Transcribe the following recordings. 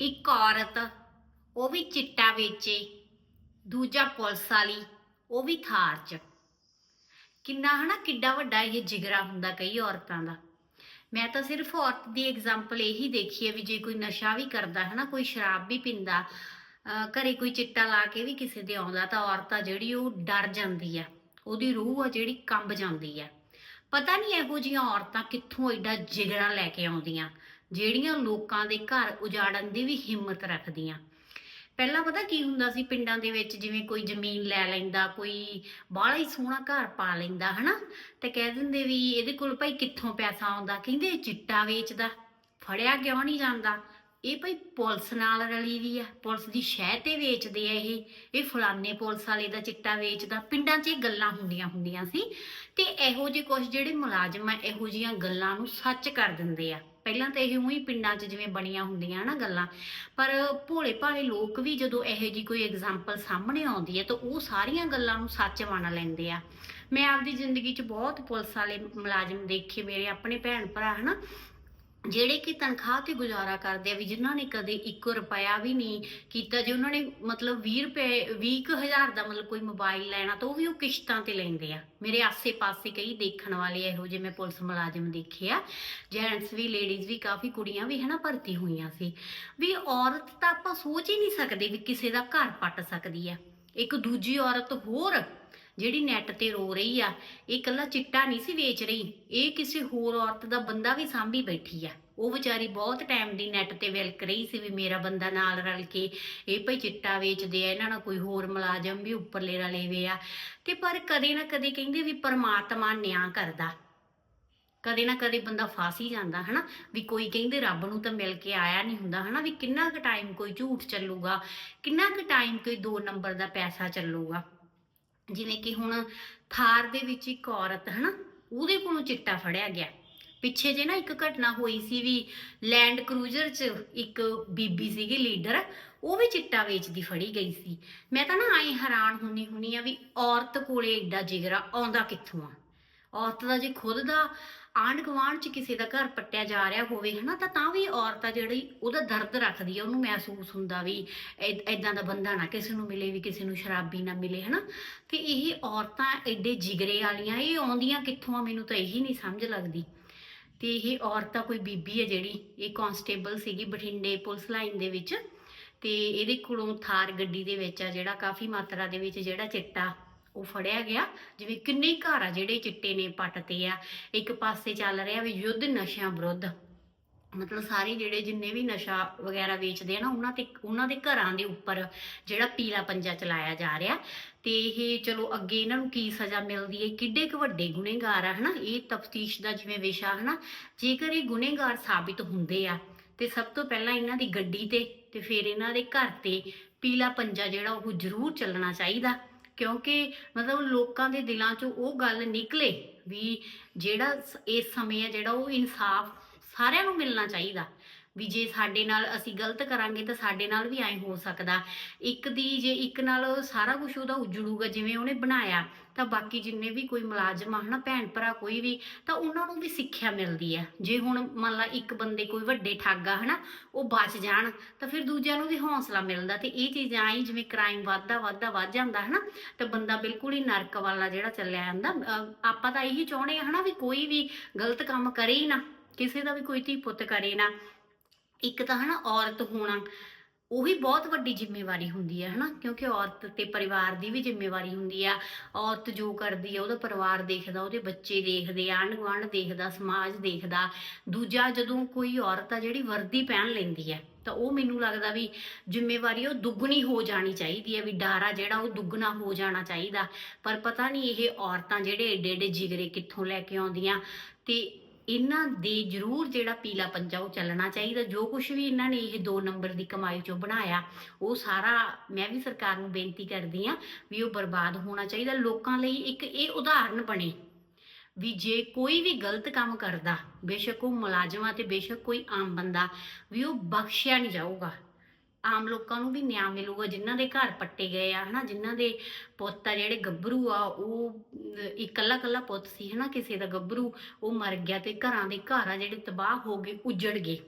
ਇੱਕ ਔਰਤ, ਉਹ ਵੀ ਚਿੱਟਾ ਵੇਚੇ, ਦੂਜਾ ਪੁਲਿਸ ਵਾਲੀ, ਉਹ ਵੀ ਥਾਰ 'ਚ। ਕਿੰਨਾ ਹਨਾ, ਕਿੱਡਾ ਵੱਡਾ ਇਹ ਜਿਗਰਾ ਹੁੰਦਾ ਕਈ ਔਰਤਾਂ ਦਾ। ਮੈਂ ਤਾਂ ਸਿਰਫ ਔਰਤ ਦੀ ਐਗਜ਼ਾਮਪਲ ਇਹੀ ਦੇਖੀ ਹੈ ਵੀ ਜੇ ਕੋਈ ਨਸ਼ਾ ਵੀ ਕਰਦਾ ਹੈ ਕੋਈ ਸ਼ਰਾਬ ਵੀ ਪੀਂਦਾ, ਅਹ ਘਰੇ ਕੋਈ ਚਿੱਟਾ ਲਾ ਕੇ ਵੀ ਕਿਸੇ ਦੇ ਆਉਂਦਾ ਤਾਂ ਔਰਤ ਆ ਜਿਹੜੀ ਉਹ ਡਰ ਜਾਂਦੀ ਆ। ਉਹਦੀ ਰੂਹ ਆ ਜਿਹੜੀ ਕੰਬ ਜਾਂਦੀ ਆ। ਪਤਾ ਨਹੀਂ ਇਹੋ ਜਿਹੀਆਂ ਔਰਤਾਂ ਕਿੱਥੋਂ ਐਡਾ ਜਿਗਰਾ ਲੈ ਕੇ ਆਉਂਦੀਆਂ। ਜਿਹੜੀਆਂ ਲੋਕਾਂ ਦੇ ਘਰ ਉਜਾੜਨ ਦੀ ਵੀ ਹਿੰਮਤ ਰੱਖਦੀਆਂ। ਪਹਿਲਾਂ ਪਤਾ ਕੀ ਹੁੰਦਾ ਸੀ, ਪਿੰਡਾਂ ਦੇ ਵਿੱਚ ਜਿਵੇਂ ਕੋਈ ਜ਼ਮੀਨ ਲੈ ਲੈਂਦਾ, ਕੋਈ ਬਾਹਲਾ ਹੀ ਸੋਹਣਾ ਘਰ ਪਾ ਲੈਂਦਾ, ਹਨਾ? ਤੇ ਕਹਿ ਦਿੰਦੇ ਵੀ ਇਹਦੇ ਕੋਲ ਭਾਈ ਕਿੱਥੋਂ ਪੈਸਾ ਆਉਂਦਾ? ਕਹਿੰਦੇ ਚਿੱਟਾ ਵੇਚਦਾ, ਫੜਿਆ ਕਿਉਂ ਨਹੀਂ ਜਾਂਦਾ? ਇਹ ਭਾਈ ਪੁਲਿਸ ਨਾਲ ਰਲੀ ਵੀ ਆ, ਪੁਲਿਸ ਦੀ ਸ਼ਹਿ ਤੇ ਵੇਚਦੇ ਆ ਇਹ। ਇਹ ਫਲਾਨੇ ਪੁਲਿਸ ਵਾਲੇ ਦਾ ਚਿੱਟਾ ਵੇਚਦਾ। ਪਿੰਡਾਂ 'ਚ ਇਹ ਗੱਲਾਂ ਹੁੰਦੀਆਂ ਹੁੰਦੀਆਂ ਸੀ। ਤੇ ਇਹੋ ਜਿਹੇ ਕੁਝ ਜਿਹੜੇ ਮੁਲਾਜ਼ਮ ਆ, ਇਹੋ ਜਿਹੀਆਂ ਗੱਲਾਂ ਨੂੰ ਸੱਚ ਕਰ ਦਿੰਦੇ ਆ। ਪਹਿਲਾਂ ਤਾਂ ਇਹ ਉਹੀ ਪਿੰਡਾਂ 'ਚ ਜਿਵੇਂ ਬਣੀਆਂ ਹੁੰਦੀਆਂ ਨਾ ਗੱਲਾਂ, ਪਰ ਭੋਲੇ ਭਾਲੇ ਲੋਕ ਵੀ ਜਦੋਂ ਇਹੋ ਜੀ ਕੋਈ ਐਗਜ਼ਾਮਪਲ ਸਾਹਮਣੇ ਆਉਂਦੀ ਹੈ ਤਾਂ ਉਹ ਸਾਰੀਆਂ ਗੱਲਾਂ ਨੂੰ ਸੱਚ ਮੰਨ ਲੈਂਦੇ ਆ। ਮੈਂ ਆਪਦੀ ਜ਼ਿੰਦਗੀ 'ਚ ਬਹੁਤ ਪੁਲਿਸ ਵਾਲੇ ਮੁਲਾਜ਼ਮ ਦੇਖੇ ਮੇਰੇ ਆਪਣੇ ਭੈਣ ਭਰਾ ਹਨਾ ਜਿਹੜੇ ਕਿ ਤਨਖਾਹ ਤੇ ਗੁਜ਼ਾਰਾ ਕਰਦੇ ਆ ਵੀ ਜਿਨ੍ਹਾਂ ਨੇ ਕਦੇ 1 ਰੁਪਿਆ ਵੀ ਨਹੀਂ ਕੀਤਾ, ਜੇ ਉਹਨਾਂ ਨੇ ਮਤਲਬ 20 ਰੁਪਏ 20000 ਦਾ ਮਤਲਬ ਕੋਈ ਮੋਬਾਈਲ ਲੈਣਾ, ਤਾਂ ਉਹ ਵੀ ਉਹ ਕਿਸ਼ਤਾਂ ਤੇ ਲੈਂਦੇ ਆ। ਮੇਰੇ ਆਸੇ-ਪਾਸੇ ਕਈ ਦੇਖਣ ਵਾਲੇ ਇਹੋ ਜਿਹੇ ਮੈਂ ਪੁਲਿਸ ਮੁਲਾਜ਼ਮ ਦੇਖੇ ਆ। ਜੈਂਟਸ ਵੀ ਲੇਡੀਜ਼ ਵੀ, ਕਾਫੀ ਕੁੜੀਆਂ ਵੀ ਹਨਾ ਭਰਤੀ ਹੋਈਆਂ ਸੀ। ਵੀ ਔਰਤ ਤਾਂ ਆਪਾਂ ਸੋਚ ਹੀ ਨਹੀਂ ਸਕਦੇ ਵੀ ਕਿਸੇ ਦਾ ਘਰ ਪੱਟ ਸਕਦੀ ਆ। ਇੱਕ ਦੂਜੀ ਔਰਤ ਹੋਰ ਜਿਹੜੀ ਨੈਟ ਤੇ ਰੋ ਰਹੀ ਆ, ਇਹ ਇਕੱਲਾ ਚਿੱਟਾ ਨਹੀਂ ਸੀ ਵੇਚ ਰਹੀ, ਇਹ ਕਿਸੇ ਹੋਰ ਔਰਤ ਦਾ ਬੰਦਾ ਵੀ ਸਾਂਭੀ ਬੈਠੀ ਆ। ਉਹ ਵਿਚਾਰੀ ਬਹੁਤ ਟਾਈਮ ਦੀ ਨੈਟ ਤੇ ਵਿਲਕ ਰਹੀ ਸੀ ਵੀ ਮੇਰਾ ਬੰਦਾ ਨਾਲ ਰਲ ਕੇ ਇਹ ਭਈ ਚਿੱਟਾ ਵੇਚਦੇ ਆ, ਇਹਨਾਂ ਨਾਲ ਕੋਈ ਹੋਰ ਮੁਲਾਜ਼ਮ ਵੀ ਉੱਪਰਲੇ ਰਲੇ ਵੇ ਆ। ਤੇ ਪਰ ਕਦੇ ਨਾ ਕਦੇ ਕਹਿੰਦੇ ਵੀ ਪਰਮਾਤਮਾ ਨਿਆਂ ਕਰਦਾ। ਕਦੇ ਨਾ ਕਦੇ ਬੰਦਾ ਫਸ ਹੀ ਜਾਂਦਾ, ਹਨਾ? ਵੀ ਕੋਈ ਕਹਿੰਦੇ ਰੱਬ ਨੂੰ ਤਾਂ ਮਿਲ ਕੇ ਆਇਆ ਨਹੀਂ ਹੁੰਦਾ, ਹਨਾ? ਵੀ ਕਿੰਨਾ ਕੁ ਟਾਈਮ ਕੋਈ ਝੂਠ ਚੱਲੂਗਾ, ਕਿੰਨਾ ਕੁ ਟਾਈਮ ਕੋਈ ਦੋ ਨੰਬਰ ਦਾ ਪੈਸਾ ਚੱਲੂਗਾ। ਜਿਵੇਂ ਕਿ ਹੁਣ ਥਾਰ ਦੇ ਵਿੱਚ ਇੱਕ ਔਰਤ, ਹਨਾ? ਉਹਦੇ ਕੋਲੋਂ ਚਿੱਟਾ ਫੜਿਆ ਗਿਆ। ਪਿੱਛੇ ਜੇ ਨਾ ਇੱਕ ਘਟਨਾ ਹੋਈ ਸੀ ਵੀ ਲੈਂਡ ਕਰੂਜ਼ਰ 'ਚ ਇੱਕ ਬੀਬੀ ਸੀਗੀ ਲੀਡਰ, ਉਹ ਵੀ ਚਿੱਟਾ ਵੇਚਦੀ ਫੜੀ ਗਈ ਸੀ। ਮੈਂ ਤਾਂ ਨਾ ਆਈ ਹੈਰਾਨ ਹੁੰਨੀ ਹੁੰਨੀ ਆ ਵੀ ਔਰਤ ਕੋਲੇ ਏਡਾ ਜਿਗਰਾ ਆਉਂਦਾ ਕਿੱਥੋਂ ਆ? ਔਰਤ ਦਾ ਜੇ ਖੁਦ ਦਾ ਆਂਢ ਗੁਆਂਢ ਚ ਕਿਸੇ ਦਾ ਘਰ ਪੱਟਿਆ ਜਾ ਰਿਹਾ ਹੋਵੇ, ਹਨਾ, ਤਾਂ ਤਾਂ ਵੀ ਔਰਤ ਆ ਜਿਹੜੀ ਉਹਦਾ ਦਰਦ ਰੱਖਦੀ ਆ, ਉਹਨੂੰ ਮਹਿਸੂਸ ਹੁੰਦਾ ਵੀ ਐਦਾਂ ਦਾ ਬੰਦਾ ਨਾ ਕਿਸੇ ਨੂੰ ਮਿਲੇ, ਵੀ ਕਿਸੇ ਨੂੰ ਸ਼ਰਾਬੀ ਨਾ ਮਿਲੇ, ਹਨਾ। ਤੇ ਇਹ ਔਰਤਾਂ ਐਡੇ ਜਿਗਰੇ ਵਾਲੀਆਂ, ਇਹ ਆਉਂਦੀਆਂ ਕਿੱਥੋਂ ਆ, ਮੈਨੂੰ ਤਾਂ ਇਹੀ ਨਹੀਂ ਸਮਝ ਲੱਗਦੀ। ਤੇ ਇਹ ਔਰਤਾਂ ਕੋਈ ਬੀਬੀ ਹੈ ਜਿਹੜੀ, ਇਹ ਕਾਂਸਟੇਬਲ ਸੀਗੀ ਬਠਿੰਡੇ ਪੁਲਿਸ ਲਾਈਨ ਦੇ ਵਿੱਚ, ਤੇ ਇਹਦੇ ਕੋਲੋਂ ਥਾਰ ਗੱਡੀ ਦੇ ਵਿੱਚ ਆ, ਜਿਹੜਾ ਕਾਫੀ ਮਾਤਰਾ ਦੇ ਵਿੱਚ ਜਿਹੜਾ ਚਿੱਟਾ ਉਹ ਫੜਿਆ ਗਿਆ। ਜਿਵੇਂ ਕਿੰਨੇ ਘਰ ਆ ਜਿਹੜੇ ਚਿੱਟੇ ਨੇ ਪੱਟ ਤੇ ਆ। ਇੱਕ ਪਾਸੇ ਚੱਲ ਰਿਹਾ ਵੀ ਯੁੱਧ ਨਸ਼ਿਆਂ ਵਿਰੁੱਧ। ਮਤਲਬ ਸਾਰੇ ਜਿਹੜੇ ਜਿੰਨੇ ਵੀ ਨਸ਼ਾ ਵਗੈਰਾ ਵੇਚਦੇ ਆ ਨਾ, ਉਹਨਾਂ ਤੇ, ਉਹਨਾਂ ਦੇ ਘਰਾਂ ਦੇ ਉੱਪਰ ਜਿਹੜਾ ਪੀਲਾ ਪੰਜਾ ਚਲਾਇਆ ਜਾ ਰਿਹਾ। ਤੇ ਇਹ ਚਲੋ ਅੱਗੇ ਇਹਨਾਂ ਨੂੰ ਕੀ ਸਜ਼ਾ ਮਿਲਦੀ ਹੈ? ਕਿੱਡੇ ਕੁ ਵੱਡੇ ਗੁਨੇਗਾਰ ਆ, ਹਨਾ? ਇਹ ਤਫਤੀਸ਼ ਦਾ ਜਿਵੇਂ ਵਿਸ਼ਾ, ਹਨਾ? ਜੇਕਰ ਇਹ ਗੁਨੇਗਾਰ ਸਾਬਿਤ ਹੁੰਦੇ ਆ, ਤੇ ਸਭ ਤੋਂ ਪਹਿਲਾਂ ਇਹਨਾਂ ਦੀ ਗੱਡੀ ਤੇ ਤੇ ਫਿਰ ਇਹਨਾਂ ਦੇ ਘਰ ਤੇ ਪੀਲਾ ਪੰਜਾ ਜਿਹੜਾ, ਉਹ ਜ਼ਰੂਰ ਚੱਲਣਾ ਚਾਹੀਦਾ। ਕਿਉਂਕਿ ਮਤਲਬ ਲੋਕਾਂ ਦੇ ਦਿਲਾਂ 'ਚੋਂ ਉਹ ਗੱਲ ਨਿਕਲੇ ਵੀ ਜਿਹੜਾ ਸ- ਇਸ ਸਮੇਂ ਹੈ ਜਿਹੜਾ ਉਹ ਇਨਸਾਫ ਸਾਰਿਆਂ ਨੂੰ ਮਿਲਣਾ ਚਾਹੀਦਾ। ਵੀ ਜੇ ਸਾਡੇ ਨਾਲ ਅਸੀਂ ਗਲਤ ਕਰਾਂਗੇ ਤਾਂ ਸਾਡੇ ਨਾਲ ਵੀ ਐਂ ਹੋ ਸਕਦਾ। ਇੱਕ ਦੀ ਜੇ ਇੱਕ ਨਾਲ ਸਾਰਾ ਕੁਝ ਉਹਦਾ ਉਜੜੂਗਾ, ਜਿਵੇਂ ਉਹਨੇ ਬਣਾਇਆ, ਤਾਂ ਬਾਕੀ ਜਿੰਨੇ ਵੀ ਕੋਈ ਮੁਲਾਜ਼ਮ ਆ, ਹਨਾ, ਭੈਣ ਭਰਾ ਕੋਈ ਵੀ, ਤਾਂ ਉਹਨਾਂ ਨੂੰ ਵੀ ਸਿੱਖਿਆ ਮਿਲਦੀ ਆ। ਜੇ ਹੁਣ ਮੰਨ ਲਾ ਇੱਕ ਬੰਦੇ ਕੋਈ ਵੱਡੇ ਠੱਗ ਆ, ਹਨਾ, ਉਹ ਬਚ ਜਾਣ, ਤਾਂ ਫਿਰ ਦੂਜਿਆਂ ਨੂੰ ਵੀ ਹੌਸਲਾ ਮਿਲਦਾ ਤੇ ਇਹ ਚੀਜ਼ਾਂ ਆਈ ਜਿਵੇਂ ਕ੍ਰਾਈਮ ਵੱਧਦਾ ਵੱਧਦਾ ਵੱਧ ਜਾਂਦਾ, ਹਨਾ, ਤਾਂ ਬੰਦਾ ਬਿਲਕੁਲ ਹੀ ਨਰਕ ਵਾਲਾ ਜਿਹੜਾ ਚੱਲਿਆ ਜਾਂਦਾ। ਅਹ ਆਪਾਂ ਤਾਂ ਇਹੀ ਚਾਹੁੰਦੇ ਆ, ਹਨਾ, ਵੀ ਕੋਈ ਵੀ ਗਲਤ ਕੰਮ ਕਰੇ ਹੀ ਨਾ, ਕਿਸੇ ਦਾ ਵੀ ਕੋਈ ਧੀ ਪੁੱਤ ਕਰੇ ਨਾ। ਇੱਕ ਤਾਂ ਹਨਾ ਔਰਤ ਹੋਣਾ, ਉਹੀ ਬਹੁਤ ਵੱਡੀ ਜ਼ਿੰਮੇਵਾਰੀ ਹੁੰਦੀ ਹੈ ਹਨਾ, ਕਿਉਂਕਿ ਔਰਤ ਤੇ ਪਰਿਵਾਰ ਦੀ ਵੀ ਜ਼ਿੰਮੇਵਾਰੀ ਹੁੰਦੀ ਆ। ਔਰਤ ਜੋ ਕਰਦੀ ਆ, ਉਹਦਾ ਪਰਿਵਾਰ ਦੇਖਦਾ, ਉਹਦੇ ਬੱਚੇ ਦੇਖਦੇ ਆਂਢ ਗੁਆਂਢ ਦੇਖਦਾ, ਸਮਾਜ ਦੇਖਦਾ। ਦੂਜਾ ਜਦੋਂ ਕੋਈ ਔਰਤ ਆ ਜਿਹੜੀ ਵਰਦੀ ਪਹਿਨ ਲੈਂਦੀ ਹੈ ਤਾਂ ਉਹ ਮੈਨੂੰ ਲੱਗਦਾ ਵੀ ਜ਼ਿੰਮੇਵਾਰੀ ਉਹ ਦੁੱਗਣੀ ਹੋ ਜਾਣੀ ਚਾਹੀਦੀ ਹੈ ਵੀ ਡਾਰਾ ਜਿਹੜਾ ਉਹ ਦੁੱਗਣਾ ਹੋ ਜਾਣਾ ਚਾਹੀਦਾ। ਪਰ ਪਤਾ ਨਹੀਂ ਇਹ ਔਰਤਾਂ ਜਿਹੜੇ ਏਡੇ ਏਡੇ ਜਿਗਰੇ ਕਿੱਥੋਂ ਲੈ ਕੇ ਆਉਂਦੀਆਂ। ਤੇ ਇਹਨਾਂ ਦੇ ਜ਼ਰੂਰ ਜਿਹੜਾ ਪੀਲਾ ਪੰਜਾ ਉਹ ਚੱਲਣਾ ਚਾਹੀਦਾ। ਜੋ ਕੁਝ ਵੀ ਇਹਨਾਂ ਨੇ ਇਹ 2 ਨੰਬਰ ਦੀ ਕਮਾਈ ਚੋਂ ਬਣਾਇਆ, ਉਹ ਸਾਰਾ ਮੈਂ ਵੀ ਸਰਕਾਰ ਨੂੰ ਬੇਨਤੀ ਕਰਦੀ ਆ ਵੀ ਉਹ ਬਰਬਾਦ ਹੋਣਾ ਚਾਹੀਦਾ। ਲੋਕਾਂ ਲਈ ਇੱਕ ਇਹ ਉਦਾਹਰਨ ਬਣੇ ਵੀ ਜੇ ਕੋਈ ਵੀ ਗਲਤ ਕੰਮ ਕਰਦਾ, ਬੇਸ਼ੱਕ ਉਹ ਮੁਲਾਜ਼ਮਾਂ ਤੇ ਬੇਸ਼ੱਕ ਕੋਈ ਆਮ ਬੰਦਾ, ਵੀ ਉਹ ਬਖਸ਼ਿਆ ਨਹੀਂ ਜਾਊਗਾ। ਆਮ ਲੋਕਾਂ ਨੂੰ ਵੀ ਨਿਆਂ ਮਿਲੂਗਾ, ਜਿਨ੍ਹਾਂ ਦੇ ਘਰ ਪੱਟੇ ਗਏ ਆ, ਹਨਾ, ਜਿਨ੍ਹਾਂ ਦੇ ਪੁੱਤ ਆ, ਜਿਹੜੇ ਗੱਭਰੂ ਆ, ਉਹ ਇਕੱਲਾ ਇਕੱਲਾ ਪੁੱਤ ਸੀ, ਹਨਾ, ਕਿਸੇ ਦਾ ਗੱਭਰੂ, ਉਹ ਮਰ ਗਿਆ ਤੇ ਘਰਾਂ ਦੇ ਘਰ ਆ ਜਿਹੜੇ ਤਬਾਹ ਹੋ ਗਏ, ਉਜੜ ਗਏ।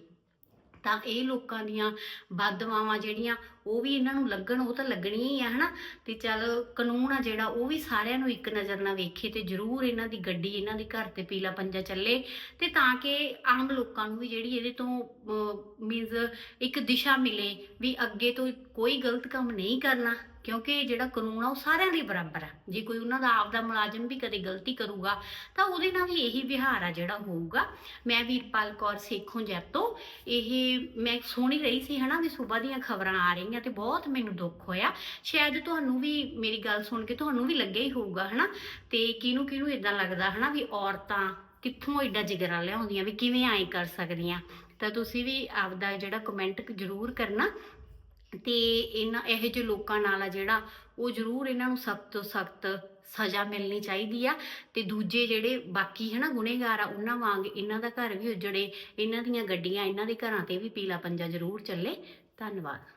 ਤਾਂ ਇਹ ਲੋਕਾਂ ਦੀਆਂ ਬਦਦੁਆਵਾਂ ਜਿਹੜੀਆਂ ਉਹ ਵੀ ਇਹਨਾਂ ਨੂੰ ਲੱਗਣ, ਉਹ ਤਾਂ ਲੱਗਣੀ ਹੀ ਆ, ਹਨਾ? ਤੇ ਚੱਲ ਕਾਨੂੰਨ ਆ ਜਿਹੜਾ, ਉਹ ਵੀ ਸਾਰਿਆਂ ਨੂੰ ਇੱਕ ਨਜ਼ਰ ਨਾਲ ਵੇਖੇ ਤੇ ਜ਼ਰੂਰ ਇਹਨਾਂ ਦੀ ਗੱਡੀ, ਇਹਨਾਂ ਦੇ ਘਰ ਤੇ ਪੀਲਾ ਪੰਜਾ ਚੱਲੇ। ਤੇ ਤਾਂ ਕਿ ਆਮ ਲੋਕਾਂ ਨੂੰ ਵੀ ਜਿਹੜੀ ਇਹਦੇ ਤੋਂ ਮੀਨਸ ਇੱਕ ਦਿਸ਼ਾ ਮਿਲੇ ਵੀ ਅੱਗੇ ਤੋਂ ਕੋਈ ਗਲਤ ਕੰਮ ਨਹੀਂ ਕਰਨਾ, ਕਿਉਂਕਿ ਜਿਹੜਾ ਕਾਨੂੰਨ ਆ ਉਹ ਸਾਰਿਆਂ ਲਈ ਬਰਾਬਰ ਆ। ਜੇ ਕੋਈ ਉਹਨਾਂ ਦਾ ਆਪ ਦਾ ਮੁਲਾਜ਼ਮ ਵੀ ਕਦੇ ਗਲਤੀ ਕਰੂਗਾ, ਤਾਂ ਉਹਦੇ ਨਾਲ ਵੀ ਇਹੀ ਵਿਹਾਰ ਆ ਜਿਹੜਾ ਹੋਊਗਾ। ਮੈਂ ਵੀਰਪਾਲ ਕੌਰ ਸੇਖੋਂ ਜੈਤੋ, ਇਹ ਮੈਂ ਸੁਣ ਰਹੀ ਸੀ, ਹਨਾ, ਵੀ ਸਵੇਰ ਦੀਆਂ ਖਬਰਾਂ ਆ ਰਹੀਆਂ ਤੇ ਬਹੁਤ ਮੈਨੂੰ ਦੁੱਖ ਹੋਇਆ। ਸ਼ਾਇਦ ਤੁਹਾਨੂੰ ਵੀ, ਮੇਰੀ ਗੱਲ ਸੁਣ ਕੇ ਤੁਹਾਨੂੰ ਵੀ ਲੱਗਿਆ ਹੀ ਹੋਊਗਾ, ਹਨਾ? ਤੇ ਕਿਹਨੂੰ ਕਿਹਨੂੰ ਇਦਾਂ ਲੱਗਦਾ, ਹਨਾ, ਵੀ ਔਰਤਾਂ ਕਿੱਥੋਂ ਐਡਾ ਜਿਗਰਾ ਲਿਆਉਂਦੀਆਂ, ਵੀ ਕਿਵੇਂ ਐਂ ਕਰ ਸਕਦੀਆਂ? ਤਾਂ ਤੁਸੀਂ ਵੀ ਆਪਦਾ ਜਿਹੜਾ ਕਮੈਂਟ ਜ਼ਰੂਰ ਕਰਨਾ। ਤੇ ਇਹਨਾਂ, ਇਹੋ ਜਿਹੇ ਲੋਕਾਂ ਨਾਲ ਆ ਜਿਹੜਾ, ਉਹ ਜ਼ਰੂਰ ਇਹਨਾਂ ਨੂੰ ਸਖਤ ਤੋਂ ਸਖਤ ਸਜ਼ਾ ਮਿਲਣੀ ਚਾਹੀਦੀ ਆ। ਤੇ ਦੂਜੇ ਜਿਹੜੇ ਬਾਕੀ, ਹਨਾ, ਗੁਨੇਗਾਰ ਆ, ਉਹਨਾਂ ਵਾਂਗ ਇਹਨਾਂ ਦਾ ਘਰ ਵੀ ਉਜੜੇ, ਇਹਨਾਂ ਦੀਆਂ ਗੱਡੀਆਂ, ਇਹਨਾਂ ਦੇ ਘਰਾਂ ਤੇ ਵੀ ਪੀਲਾ ਪੰਜਾ ਜ਼ਰੂਰ ਚੱਲੇ। ਧੰਨਵਾਦ।